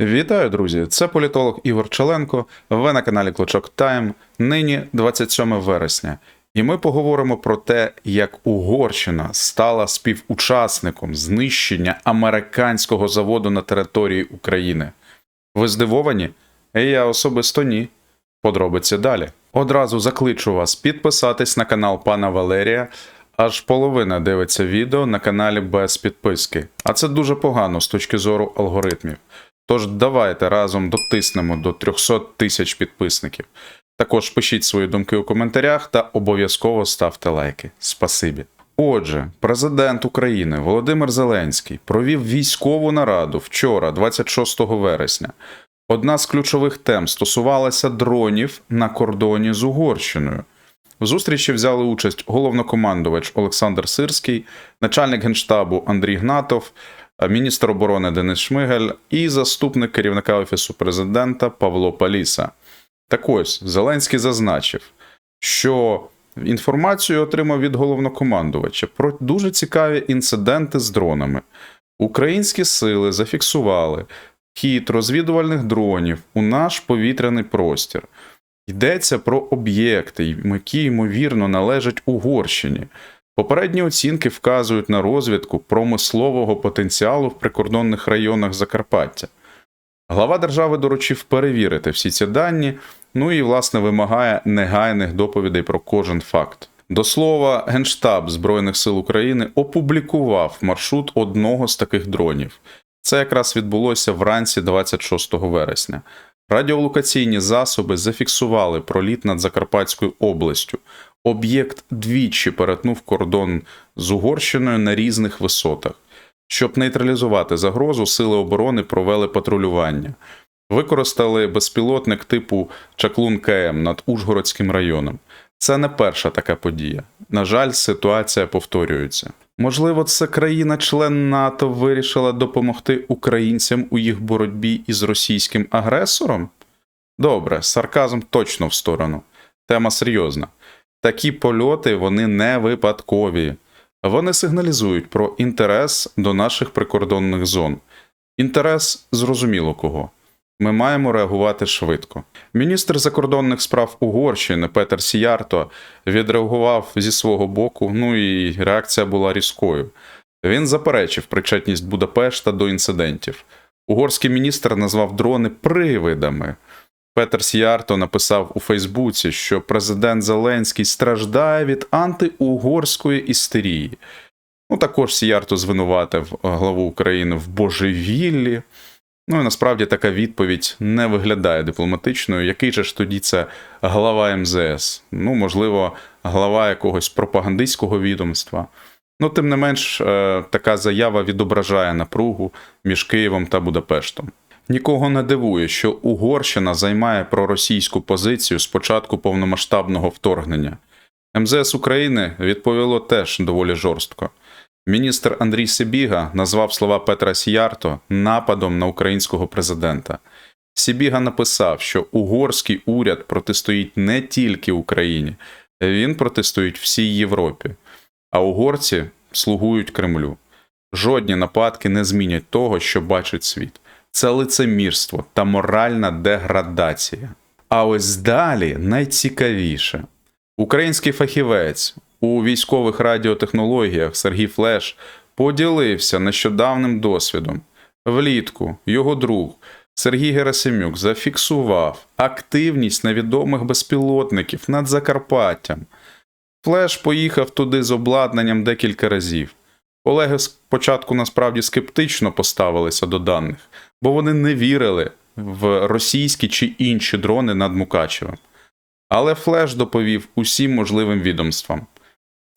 Вітаю, друзі! Це політолог Ігор Челенко. Ви на каналі Клочок Тайм. Нині 27 вересня. І ми поговоримо про те, як Угорщина стала співучасником знищення американського заводу на території України. Ви здивовані? Я особисто ні. Подробиці далі. Одразу закличу вас підписатись на канал пана Валерія. Аж половина дивиться відео на каналі без підписки. А це дуже погано з точки зору алгоритмів. Тож давайте разом дотиснемо до 300 тисяч підписників. Також пишіть свої думки у коментарях та обов'язково ставте лайки. Спасибі. Отже, президент України Володимир Зеленський провів військову нараду вчора, 26 вересня. Одна з ключових тем стосувалася дронів на кордоні з Угорщиною. В зустрічі взяли участь головнокомандувач Олександр Сирський, начальник генштабу Андрій Гнатов, міністр оборони Денис Шмигель і заступник керівника Офісу президента Павло Паліса. Так ось Зеленський зазначив, що інформацію отримав від головнокомандувача про дуже цікаві інциденти з дронами. Українські сили зафіксували хід розвідувальних дронів у наш повітряний простір. Йдеться про об'єкти, які ймовірно належать Угорщині. Попередні оцінки вказують на розвідку промислового потенціалу в прикордонних районах Закарпаття. Глава держави доручив перевірити всі ці дані, ну і, власне, вимагає негайних доповідей про кожен факт. До слова, Генштаб Збройних сил України опублікував маршрут одного з таких дронів. Це якраз відбулося вранці 26 вересня. Радіолокаційні засоби зафіксували проліт над Закарпатською областю. Об'єкт двічі перетнув кордон з Угорщиною на різних висотах. Щоб нейтралізувати загрозу, сили оборони провели патрулювання. Використали безпілотник типу Чаклун КМ над Ужгородським районом. Це не перша така подія. На жаль, ситуація повторюється. Можливо, це країна-член НАТО вирішила допомогти українцям у їх боротьбі із російським агресором? Добре, сарказм точно в сторону. Тема серйозна. Такі польоти вони не випадкові. Вони сигналізують про інтерес до наших прикордонних зон. Інтерес зрозуміло кого. Ми маємо реагувати швидко. Міністр закордонних справ Угорщини Петер Сіярто відреагував зі свого боку, ну і реакція була різкою. Він заперечив причетність Будапешта до інцидентів. Угорський міністр назвав дрони привидами. Петер Сіярто написав у Фейсбуці, що президент Зеленський страждає від антиугорської істерії. Ну, також Сіярто звинуватив главу України в божевіллі. Ну і насправді така відповідь не виглядає дипломатичною. Який же ж тоді це глава МЗС? Ну, можливо, глава якогось пропагандистського відомства. Ну, тим не менш, е, така заява відображає напругу між Києвом та Будапештом. Нікого не дивує, що Угорщина займає проросійську позицію з початку повномасштабного вторгнення. МЗС України відповіло теж доволі жорстко. Міністр Андрій Сибіга назвав слова Петра Сіярто нападом на українського президента. Сібіга написав, що угорський уряд протистоїть не тільки Україні, він протистоїть всій Європі, а угорці слугують Кремлю. Жодні нападки не змінять того, що бачить світ. Це лицемірство та моральна деградація. А ось далі найцікавіше: український фахівець у військових радіотехнологіях Сергій Флеш поділився нещодавним досвідом. Влітку його друг Сергій Герасимюк зафіксував активність невідомих безпілотників над Закарпаттям. Флеш поїхав туди з обладнанням декілька разів. Колеги спочатку насправді скептично поставилися до даних, бо вони не вірили в російські чи інші дрони над Мукачевим. Але Флеш доповів усім можливим відомствам.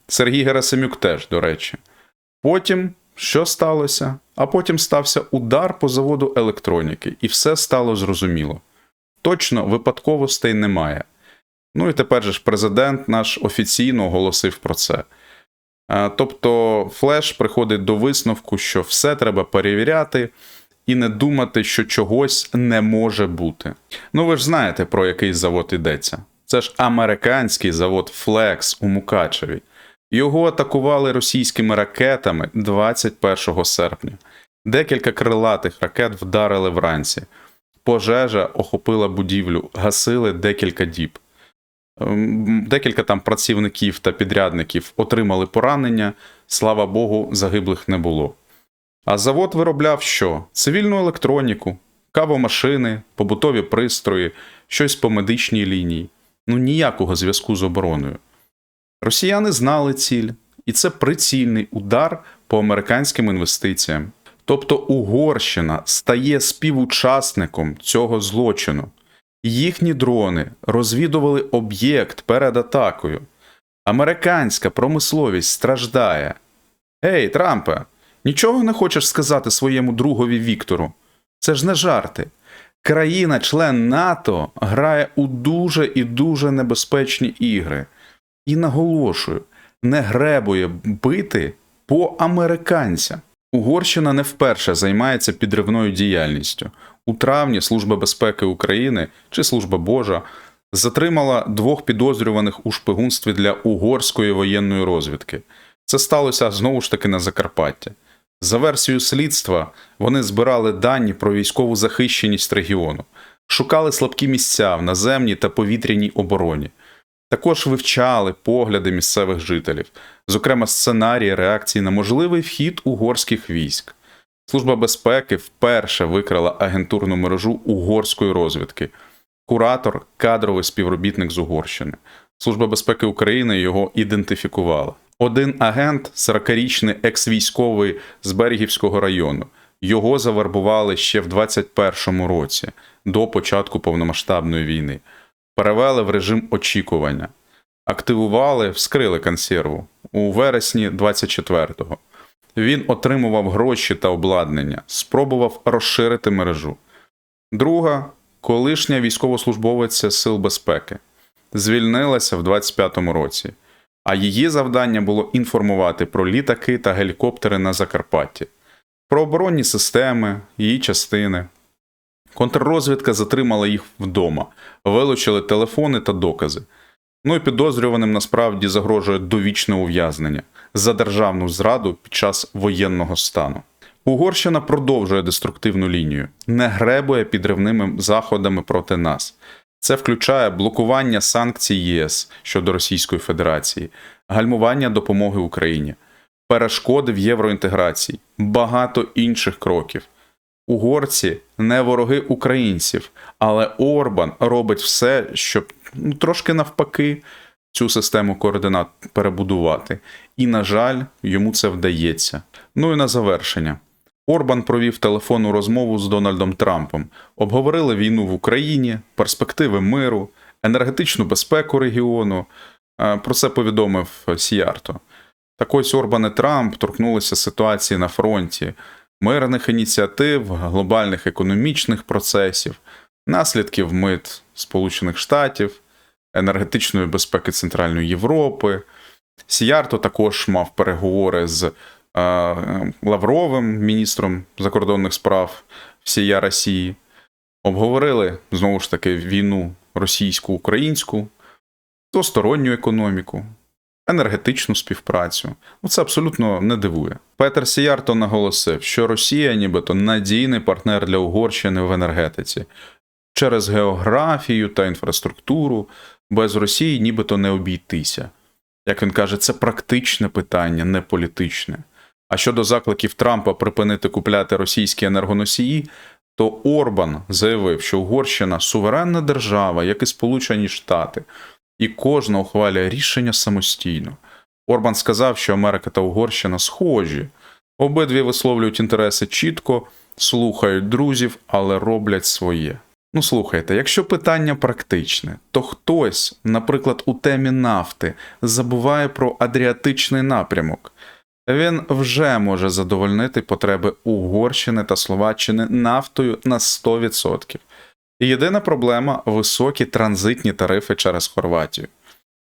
Сергій Герасимюк теж, до речі. Потім що сталося? А потім стався удар по заводу електроніки, і все стало зрозуміло. Точно випадковостей немає. Ну і тепер же ж президент наш офіційно оголосив про це. Тобто, Флеш приходить до висновку, що все треба перевіряти і не думати, що чогось не може бути. Ну ви ж знаєте, про який завод йдеться. Це ж американський завод Flex у Мукачеві. Його атакували російськими ракетами 21 серпня. Декілька крилатих ракет вдарили вранці. Пожежа охопила будівлю, гасили декілька діб. Ем, Декілька там працівників та підрядників отримали поранення, слава Богу, загиблих не було. А завод виробляв що? Цивільну електроніку, кавомашини, побутові пристрої, щось по медичній лінії. Ну ніякого зв'язку з обороною. Росіяни знали ціль, і це прицільний удар по американським інвестиціям. Тобто Угорщина стає співучасником цього злочину. Їхні дрони розвідували об'єкт перед атакою. Американська промисловість страждає. Гей, Трампе, нічого не хочеш сказати своєму другові Віктору? Це ж не жарти. Країна-член НАТО грає у дуже і дуже небезпечні ігри. І наголошую, не гребує бити по американцям. Угорщина не вперше займається підривною діяльністю. У травні Служба безпеки України чи Служба Божа затримала двох підозрюваних у шпигунстві для угорської воєнної розвідки. Це сталося знову ж таки на Закарпатті. За версією слідства, вони збирали дані про військову захищеність регіону, шукали слабкі місця в наземній та повітряній обороні. Також вивчали погляди місцевих жителів, зокрема сценарії реакції на можливий вхід угорських військ. Служба безпеки вперше викрила агентурну мережу угорської розвідки. Куратор кадровий співробітник з Угорщини. Служба безпеки України його ідентифікувала. Один агент, 40-річний екс-військовий з Берегівського району. Його завербували ще в 21-му році, до початку повномасштабної війни. Перевели в режим очікування. Активували, вскрили консерву у вересні 24-го. Він отримував гроші та обладнання, спробував розширити мережу. Друга колишня військовослужбовиця Сил безпеки, звільнилася в 25-му році, а її завдання було інформувати про літаки та гелікоптери на Закарпатті, про оборонні системи, її частини. Контррозвідка затримала їх вдома, вилучили телефони та докази. Ну і підозрюваним насправді загрожує довічне ув'язнення за державну зраду під час воєнного стану. Угорщина продовжує деструктивну лінію, не гребує підривними заходами проти нас. Це включає блокування санкцій ЄС щодо Російської Федерації, гальмування допомоги Україні, перешкоди в євроінтеграції, багато інших кроків. Угорці не вороги українців, але Орбан робить все, щоб ну, трошки навпаки цю систему координат перебудувати. І, на жаль, йому це вдається. Ну і на завершення. Орбан провів телефонну розмову з Дональдом Трампом, обговорили війну в Україні, перспективи миру, енергетичну безпеку регіону. Е, Про це повідомив Сіярто. Так ось Орбан і Трамп торкнулися ситуації на фронті, мирних ініціатив, глобальних економічних процесів, наслідків мит Сполучених Штатів, енергетичної безпеки Центральної Європи. Сіярто також мав переговори з Лавровим, міністром закордонних справ всія Росії. Обговорили знову ж таки війну російсько-українську, двосторонню економіку, енергетичну співпрацю. Ну, це абсолютно не дивує. Петер Сіярто наголосив, що Росія, нібито надійний партнер для Угорщини в енергетиці через географію та інфраструктуру без Росії нібито не обійтися. Як він каже, це практичне питання, не політичне. А щодо закликів Трампа припинити купляти російські енергоносії, то Орбан заявив, що Угорщина суверенна держава, як і Сполучені Штати, і кожна ухвалює рішення самостійно. Орбан сказав, що Америка та Угорщина схожі. Обидві висловлюють інтереси чітко, слухають друзів, але роблять своє. Ну слухайте, якщо питання практичне, то хтось, наприклад, у темі нафти забуває про адріатичний напрямок. Він вже може задовольнити потреби Угорщини та Словаччини нафтою на 100%. Єдина проблема високі транзитні тарифи через Хорватію.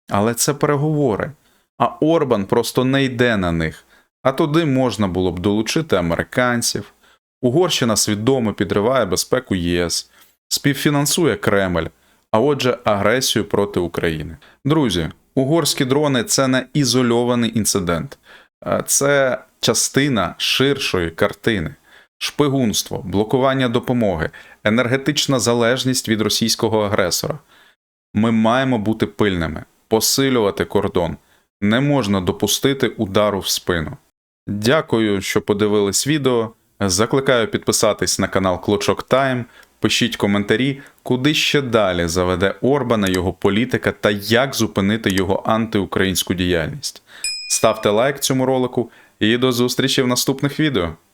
Але це переговори. А Орбан просто не йде на них. А туди можна було б долучити американців. Угорщина свідомо підриває безпеку ЄС, співфінансує Кремль, а отже, агресію проти України. Друзі, угорські дрони це не ізольований інцидент, це частина ширшої картини. шпигунство, блокування допомоги, енергетична залежність від російського агресора. Ми маємо бути пильними, посилювати кордон. Не можна допустити удару в спину. Дякую, що подивились відео. Закликаю підписатись на канал Клочок Тайм. Пишіть коментарі, куди ще далі заведе Орбана його політика та як зупинити його антиукраїнську діяльність. Ставте лайк цьому ролику і до зустрічі в наступних відео.